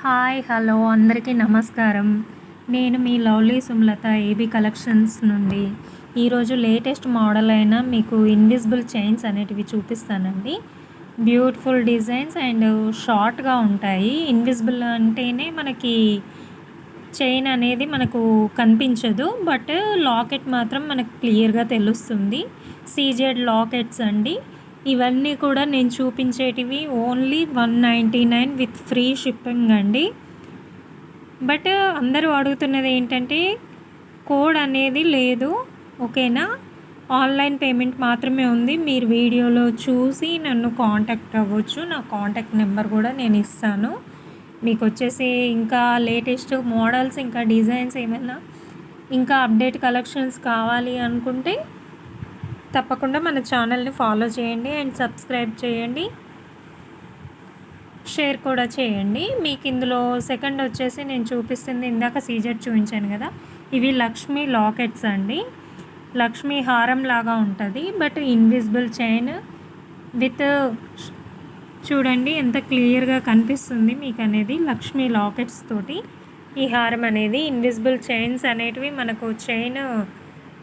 Hi hello అందరికీ నమస్కారం. నేను మీ lovely Sumalatha A B collections నుండి. ఈరోజు లేటెస్ట్ మోడల్ అయిన మీకు ఇన్విజిబుల్ చైన్స్ అనేటివి చూపిస్తానండి. బ్యూటిఫుల్ డిజైన్స్ అండ్ షార్ట్గా ఉంటాయి. ఇన్విజిబుల్ అంటేనే మనకి చైన్ అనేది మనకు కనిపించదు బట్ లాకెట్ మాత్రం మనకు క్లియర్గా తెలుస్తుంది. సీజెడ్ లాకెట్స్ అండి. ఇవన్నీ కూడా నేను చూపించేటివి only one ninety nine with free shipping అండి. బట్ అందరూ అడుగుతున్నది ఏంటంటే కోడ్ అనేది లేదు ఓకేనా? ఆన్లైన్ పేమెంట్ మాత్రమే ఉంది. మీరు వీడియోలో చూసి నన్ను కాంటాక్ట్ అవ్వచ్చు. నా కాంటాక్ట్ నెంబర్ కూడా నేను ఇస్తాను. మీకు వచ్చేసి ఇంకా లేటెస్ట్ మోడల్స్ ఇంకా డిజైన్స్ ఏమైనా ఇంకా అప్డేట్ కలెక్షన్స్ కావాలి అనుకుంటే తప్పకుండా మన ఛానల్ని ఫాలో చేయండి అండ్ సబ్స్క్రైబ్ చేయండి. షేర్ కూడా చేయండి. మీకు ఇందులో సెకండ్ వచ్చేసి నేను చూపిస్తుంది. ఇందాక సీజెట్ చూపించాను కదా. ఇవి లక్ష్మీ లాకెట్స్ అండి. లక్ష్మీ హారం లాగా ఉంటుంది. బట్ ఇన్విజిబుల్ చైన్ విత్ చూడండి ఎంత క్లియర్గా కనిపిస్తుంది మీకు అనేది లక్ష్మీ లాకెట్స్ తోటి. ఈ హారం అనేది ఇన్విజిబుల్ చైన్స్ అనేటివి మనకు చైన్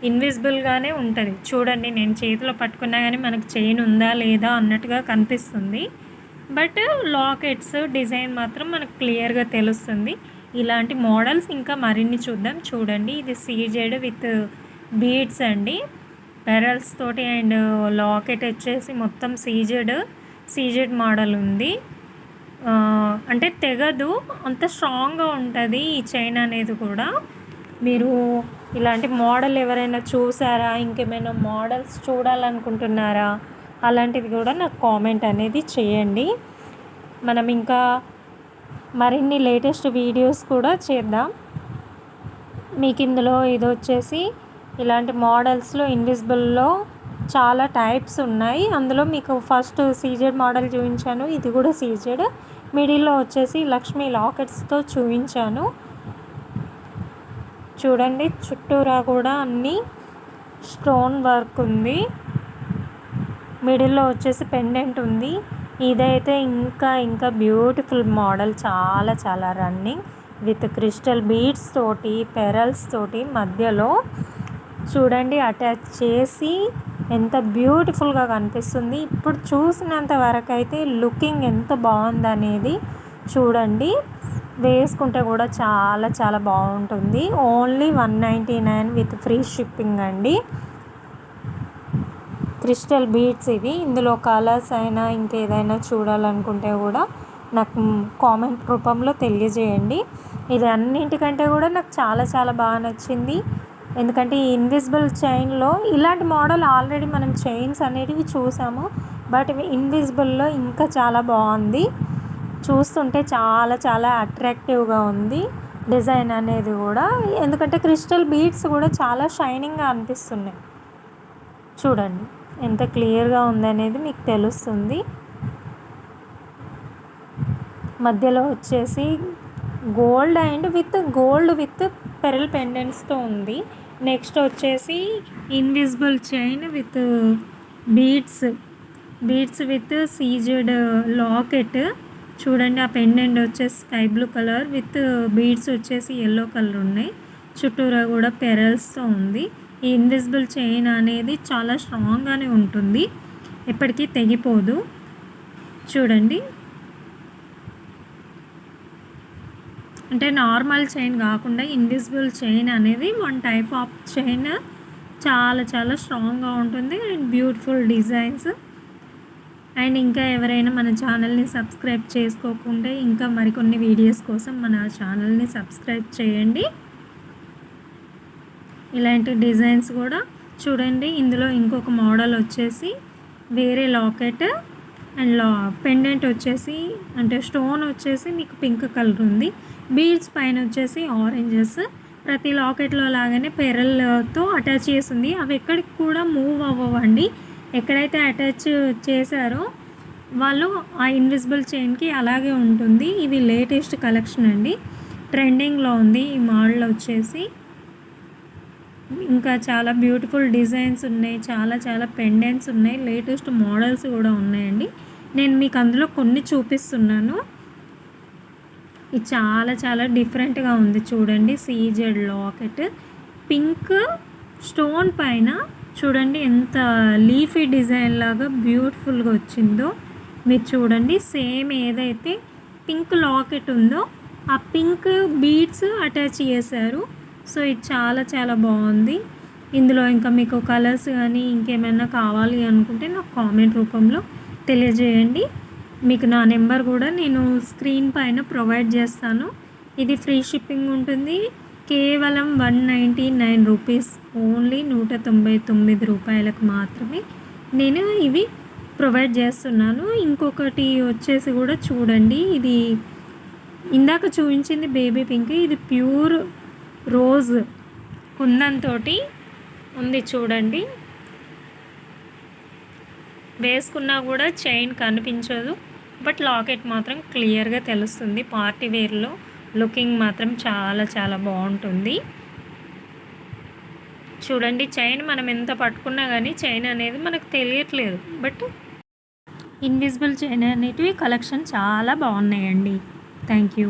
ఇన్విజిబుల్గానే ఉంటుంది. చూడండి నేను చేతిలో పట్టుకున్నా కానీ మనకు చైన్ ఉందా లేదా అన్నట్టుగా కనిపిస్తుంది. బట్ లాకెట్స్ డిజైన్ మాత్రం మనకు క్లియర్గా తెలుస్తుంది. ఇలాంటి మోడల్స్ ఇంకా మరిన్ని చూద్దాం. చూడండి ఇది సీజెడ్ విత్ బీడ్స్ అండి. పెరల్స్ తోటి అండ్ లాకెట్ వచ్చేసి మొత్తం సీజెడ్ సీజెడ్ మోడల్ ఉంది. అంటే తెగదు అంత స్ట్రాంగ్గా ఉంటుంది ఈ చైన్ అనేది కూడా. మీరు ఇలాంటి మోడల్ ఎవరైనా చూసారా? ఇంకేమైనా మోడల్స్ చూడాలనుకుంటున్నారా? అలాంటిది కూడా నాకు కామెంట్ అనేది చేయండి. మనం ఇంకా మరిన్ని లేటెస్ట్ వీడియోస్ కూడా చేద్దాం. మీకు ఇందులో ఇది వచ్చేసి ఇలాంటి మోడల్స్లో ఇన్విజిబుల్లో చాలా టైప్స్ ఉన్నాయి. అందులో మీకు ఫస్ట్ సీజెడ్ మోడల్ చూపించాను. ఇది కూడా సీజెడ్. మిడిల్లో వచ్చేసి లక్ష్మీ లాకెట్స్తో చూపించాను. చూడండి చుట్టూరా కూడా అన్నీ స్టోన్ వర్క్ ఉంది. మిడిల్లో వచ్చేసి పెండెంట్ ఉంది. ఇదైతే ఇంకా ఇంకా బ్యూటిఫుల్ మోడల్. చాలా చాలా రన్నింగ్ విత్ క్రిస్టల్ బీడ్స్ తోటి పెరల్స్ తోటి మధ్యలో. చూడండి అటాచ్ చేసి ఎంత బ్యూటిఫుల్గా కనిపిస్తుంది. ఇప్పుడు చూసినంత వరకు అయితే లుకింగ్ ఎంత బాగుందనేది చూడండి. వేసుకుంటే కూడా చాలా చాలా బాగుంటుంది. Only one ninety nine with free shipping అండి. క్రిస్టల్ బీడ్స్ ఇవి. ఇందులో కలర్స్ అయినా ఇంకేదైనా చూడాలనుకుంటే కూడా నాకు కామెంట్ రూపంలో తెలియజేయండి. ఇది అన్నింటికంటే కూడా నాకు చాలా చాలా బాగా నచ్చింది. ఎందుకంటే ఈ ఇన్విజిబుల్ చైన్లో ఇలాంటి మోడల్ ఆల్రెడీ మనం చైన్స్ అనేటివి చూసాము. బట్ ఇన్విజిబుల్లో ఇంకా చాలా బాగుంది. చూస్తుంటే చాలా చాలా అట్రాక్టివ్గా ఉంది డిజైన్ అనేది కూడా. ఎందుకంటే క్రిస్టల్ బీడ్స్ కూడా చాలా షైనింగ్గా అనిపిస్తున్నాయి. చూడండి ఎంత క్లియర్గా ఉందనేది మీకు తెలుస్తుంది. మధ్యలో వచ్చేసి gold and with gold with pearl పెండెంట్స్తో ఉంది. నెక్స్ట్ వచ్చేసి invisible chain with beads. Beads with CZ locket. చూడండి ఆ పెండెంట్ వచ్చేసి sky blue colour with beads వచ్చేసి ఎల్లో కలర్ ఉన్నాయి. చుట్టూరా కూడా పెరల్స్తో ఉంది. ఈ ఇన్విజిబుల్ చైన్ అనేది చాలా స్ట్రాంగ్గానే ఉంటుంది. ఎప్పటికీ తెగిపోదు. చూడండి. అంటే నార్మల్ చైన్ కాకుండా ఇన్విజిబుల్ చైన్ అనేది వన్ టైప్ ఆఫ్ చైన్ చాలా చాలా స్ట్రాంగ్గా ఉంటుంది. అండ్ బ్యూటిఫుల్ డిజైన్స్ అండ్ ఇంకా ఎవరైనా మన ఛానల్ని సబ్స్క్రైబ్ చేసుకోకుంటే ఇంకా మరికొన్ని వీడియోస్ కోసం మన ఛానల్ని సబ్స్క్రైబ్ చేయండి. ఇలాంటి డిజైన్స్ కూడా చూడండి. ఇందులో ఇంకొక మోడల్ వచ్చేసి వేరే లాకెట్ అండ్ లా పెండెంట్ వచ్చేసి అంటే స్టోన్ వచ్చేసి మీకు పింక్ కలర్ ఉంది. బీడ్స్ పైన వచ్చేసి ఆరెంజెస్. ప్రతి లాకెట్లో లాగానే పెరల్తో అటాచ్ చేసింది అవి ఎక్కడికి కూడా మూవ్ అవ్వవండి. ఎక్కడైతే అటాచ్ చేశారో వాళ్ళు ఆ ఇన్విజిబుల్ చైన్కి అలాగే ఉంటుంది. ఇవి లేటెస్ట్ కలెక్షన్ అండి. ట్రెండింగ్లో ఉంది. ఈ మోడల్ వచ్చేసి ఇంకా చాలా బ్యూటిఫుల్ డిజైన్స్ ఉన్నాయి. చాలా చాలా పెండెంట్స్ ఉన్నాయి. లేటెస్ట్ మోడల్స్ కూడా ఉన్నాయండి. నేను మీకు అందులో కొన్ని చూపిస్తున్నాను. ఇది చాలా చాలా డిఫరెంట్గా ఉంది చూడండి. CZ locket. పింక్ స్టోన్ పైన చూడండి ఎంత లీఫీ డిజైన్ లాగా బ్యూటిఫుల్గా వచ్చిందో. మీరు చూడండి సేమ్ ఏదైతే పింక్ లాకెట్ ఉందో ఆ పింక్ బీడ్స్ అటాచ్ చేశారు. సో ఇది చాలా చాలా బాగుంది. ఇందులో ఇంకా మీకు కలర్స్ కానీ ఇంకేమైనా కావాలి అనుకుంటే నాకు కామెంట్ రూపంలో తెలియజేయండి. మీకు నా నెంబర్ కూడా నేను స్క్రీన్ పైన ప్రొవైడ్ చేస్తాను. ఇది ఫ్రీ షిప్పింగ్ ఉంటుంది. కేవలం one ninety nine rupees only నూట తొంభై తొమ్మిది రూపాయలకు మాత్రమే నేను ఇవి ప్రొవైడ్ చేస్తున్నాను. ఇంకొకటి వచ్చేసి కూడా చూడండి. ఇది ఇందాక చూపించింది బేబీ పింక్. ఇది ప్యూర్ రోజ్ కుందంతో ఉంది చూడండి. వేసుకున్నా కూడా చైన్ కనిపించదు. బట్ లాకెట్ మాత్రం క్లియర్గా తెలుస్తుంది పార్టీ వేర్లో. లుకింగ్ మాత్రం చాలా చాలా బాగుంటుంది. చూడండి చైన్ మనం ఎంత పట్టుకున్నా కానీ చైన్ అనేది మనకు తెలియట్లేదు. బట్ ఇన్విజిబుల్ చైన్ అనేటివి కలెక్షన్ చాలా బాగున్నాయండి. Thank you